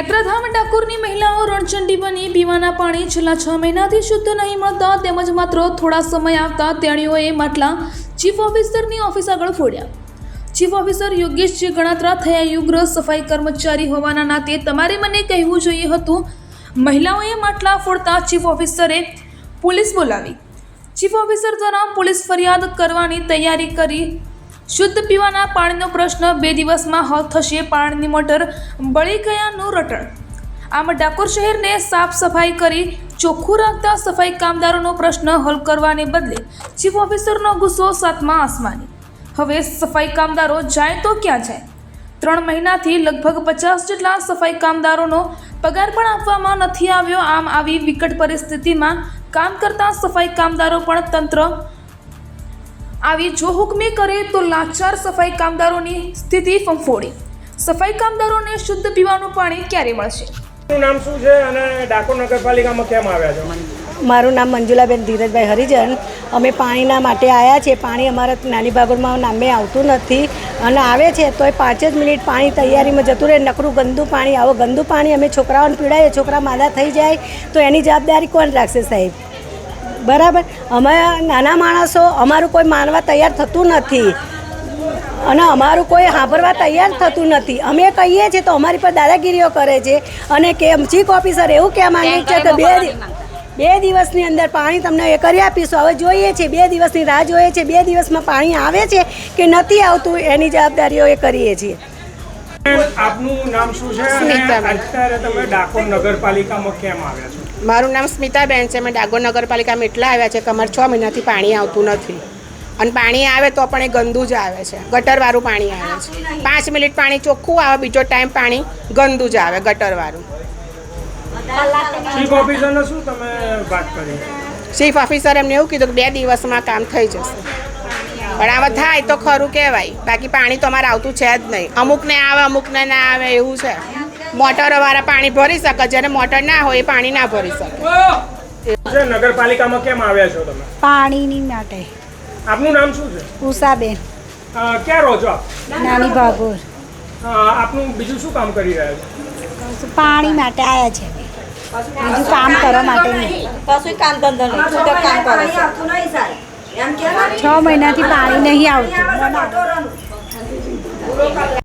યાત્રાધામ ડાકોરની મહિલાઓ રણચંડી બની પીવાના પાણી છેલ્લા છ મહિનાથી શુદ્ધ નહીં મળતા તેમજ માત્ર થોડા સમય આવતા તેણીઓએ માટલા ચીફ ઓફિસરની ઓફિસ આગળ ફોડ્યા. ચીફ ઓફિસર યોગેશ જે ગણાત્રા થયા યુગ્ર સફાઈ કર્મચારી હોવાના નાતે તમારે મને કહેવું જોઈએ હતું, મહિલાઓએ માટલા ફોડતા ચીફ ઓફિસરે પોલીસ બોલાવી. ચીફ ઓફિસર દ્વારા પોલીસ ફરિયાદ કરવાની તૈયારી કરી શુદ્ધ પીવાના પાણીનો પ્રશ્ન બે દિવસમાં હલ થશે પાણીની મોટર બળી ગયાનું રટણ. આમ ડાકોર શહેરને સાફ સફાઈ કરી ચોખ્ખું રાખતા સફાઈ કામદારોનો પ્રશ્ન હલ કરવાને બદલે ચીફ ઓફિસરનો ગુસ્સો સાતમા આસમાની. હવે સફાઈ કામદારો જાય તો ક્યાં જાય? ત્રણ મહિનાથી લગભગ પચાસ જેટલા સફાઈ કામદારોનો પગાર પણ આપવામાં નથી આવ્યો. આમ આવી વિકટ પરિસ્થિતિમાં કામ કરતા સફાઈ કામદારો પણ તંત્ર આવી જો હુકમી કરે તો લાચાર સફાઈ કામદારોની સ્થિતિ ફંફોડી. સફાઈ કામદારોને શુદ્ધ પીવાનું પાણી ક્યારે મળશે? નામ શું છે અને ડાકોર નગરપાલિકામાં કેમ આવ્યા છો? મારું નામ મંજુલાબેન ધીરજભાઈ હરિજન. અમે પાણીના માટે આવ્યા છીએ. પાણી અમારા નાની ભાગોળમાં નામે આવતું નથી. અને આવે છે તો એ પાંચ જ મિનિટ પાણી તૈયારીમાં જતું રહે. નકરું ગંદુ પાણી. આવો ગંદુ પાણી અમે છોકરાઓને પીડાઈએ છોકરા માદા થઈ જાય તો એની જવાબદારી કોણ રાખશે સાહેબ? બરાબર? અમે નાના માણસો અમારું કોઈ માનવા તૈયાર થતું નથી. અને અમારું કોઈ સાંભળવા તૈયાર થતું નથી. અમે કહીએ છીએ તો અમારી પર દાદાગીરીઓ કરે છે. અને કે ચીફ ઓફિસર એવું કહેવા માંગે છે કે બે બે દિવસની અંદર પાણી તમને એ કરી આપીશું. હવે જોઈએ છે બે દિવસની રાહ જોઈએ છે બે દિવસમાં પાણી આવે છે કે નથી આવતું એની જવાબદારીઓ એ કરીએ છીએ. આપનું નામ શું છે અત્યારે તમે ડાકોર નગરપાલિકામાં કેમ આવ્યા છો? મારું નામ સ્મિતાબેન છે. અમે ડાકોર નગરપાલિકામાં એટલા આવ્યા છે કે અમારે છ મહિનાથી પાણી આવતું નથી. અને પાણી આવે તો પણ એ ગંદુ જ આવે છે. ગટરવાળું પાણી આવે છે. પાંચ મિનિટ પાણી ચોખ્ખું આવે બીજો ટાઈમ પાણી ગંદુ જ આવે ગટરવાળું. ચીફ ઓફિસરને શું તમે વાત કરી? ચીફ ઓફિસર એમને એવું કીધું કે બે દિવસમાં કામ થઈ જશે. પણ આવા થાય તો ખરું કહેવાય. બાકી પાણી તો અમારે આવતું છે જ નહીં. અમુકને આવે અમુકને ના આવે એવું છે. મોટરવાળા પાણી ભરી શકે જેને મોટર ના હોય એ પાણી ના ભરી શકે. નગરપાલિકામાં કેમ આવ્યા છો તમે? પાણીની માટે. આપનું નામ શું છે? ઉષાબેન. અ, ક્યાં રહો છો આપ? નાની ભાગોળ આપનું બીજું શું કામ કરી રહ્યા છો? પાણી માટે આવ્યા છે બીજું કામ કરવા માટે નહીં. કશું કામ ધંધો નહીં. શું કામ કરો છો. છ મહિનાથી પાણી નહીં આવતું.